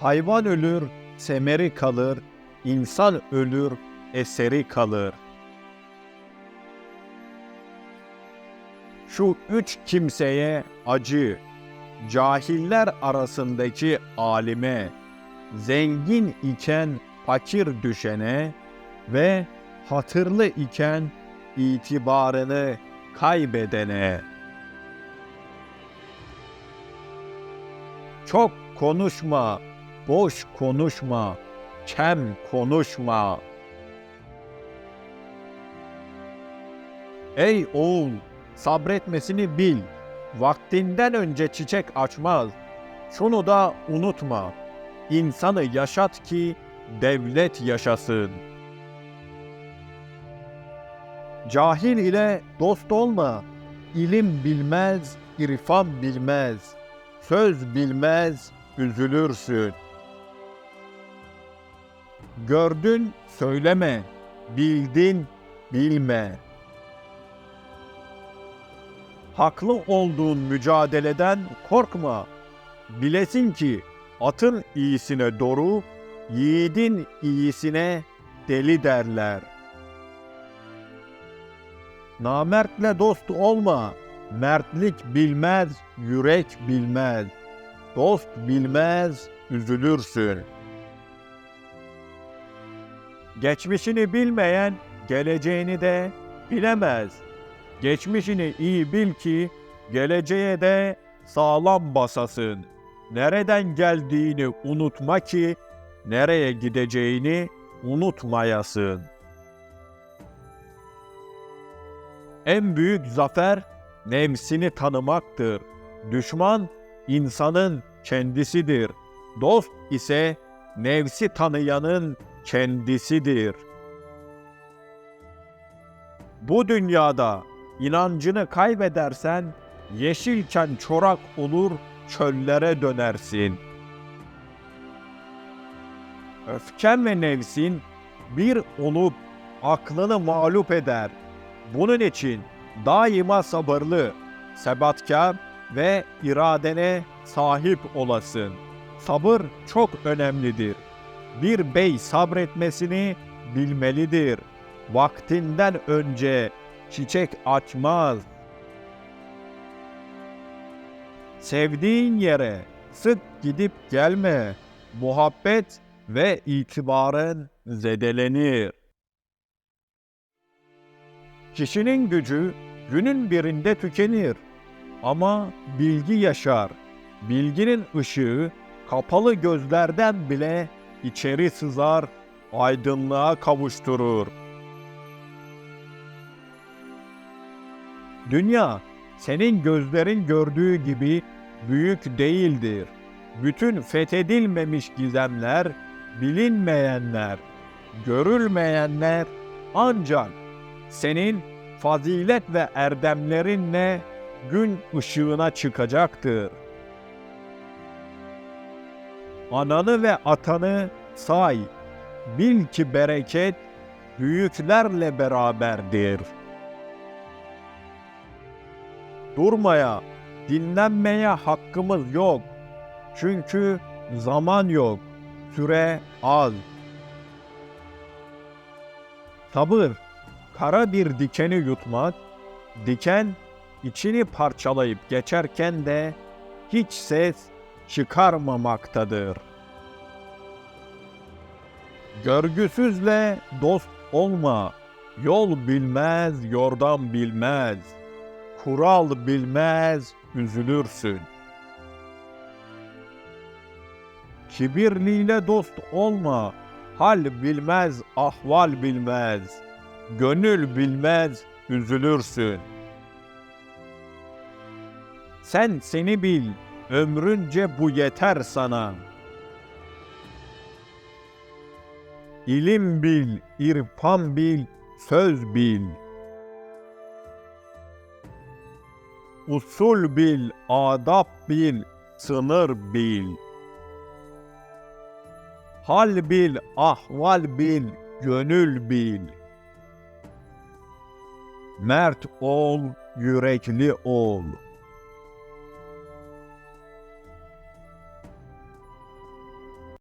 Hayvan ölür, semeri kalır, insan ölür, eseri kalır. Şu üç kimseye acı, cahiller arasındaki alime, zengin iken fakir düşene ve hatırlı iken itibarını kaybedene. Çok konuşma, boş konuşma, kem konuşma. Ey oğul, sabretmesini bil. Vaktinden önce çiçek açmaz. Şunu da unutma. İnsanı yaşat ki devlet yaşasın. Cahil ile dost olma. İlim bilmez, irfan bilmez. Söz bilmez, üzülürsün. Gördün, söyleme. Bildin, bilme. Haklı olduğun mücadeleden korkma. Bilesin ki atın iyisine doğru, yiğidin iyisine deli derler. Namertle dost olma. Mertlik bilmez, yürek bilmez. Dost bilmez, üzülürsün. Geçmişini bilmeyen geleceğini de bilemez. Geçmişini iyi bil ki geleceğe de sağlam basasın. Nereden geldiğini unutma ki nereye gideceğini unutmayasın. En büyük zafer nefsini tanımaktır. Düşman insanın kendisidir. Dost ise nefsi tanıyanın kendisidir. Bu dünyada inancını kaybedersen yeşilken çorak olur çöllere dönersin. Öfken ve nefsin bir olup aklını mağlup eder. Bunun için daima sabırlı, sebatkar ve iradene sahip olasın. Sabır çok önemlidir. Bir bey sabretmesini bilmelidir. Vaktinden önce çiçek açmaz. Sevdiğin yere sık gidip gelme. Muhabbet ve itibarın zedelenir. Kişinin gücü günün birinde tükenir. Ama bilgi yaşar. Bilginin ışığı kapalı gözlerden bile içeri sızar, aydınlığa kavuşturur. Dünya senin gözlerin gördüğü gibi büyük değildir. Bütün fethedilmemiş gizemler, bilinmeyenler, görülmeyenler ancak senin fazilet ve erdemlerinle gün ışığına çıkacaktır. Ananı ve atanı say. Bil ki bereket büyüklerle beraberdir. Durmaya, dinlenmeye hakkımız yok. Çünkü zaman yok, süre az. Sabır, kara bir dikeni yutmak, diken içini parçalayıp geçerken de hiç ses çıkarmamaktadır. Görgüsüzle dost olma, yol bilmez, yordam bilmez, kural bilmez, üzülürsün. Kibirliyle dost olma, hal bilmez, ahval bilmez, gönül bilmez, üzülürsün. Sen seni bil, ömrünce bu yeter sana. İlim bil, irfan bil, söz bil. Usul bil, adab bil, sınır bil. Hal bil, ahval bil, gönül bil. Mert ol, yürekli ol.''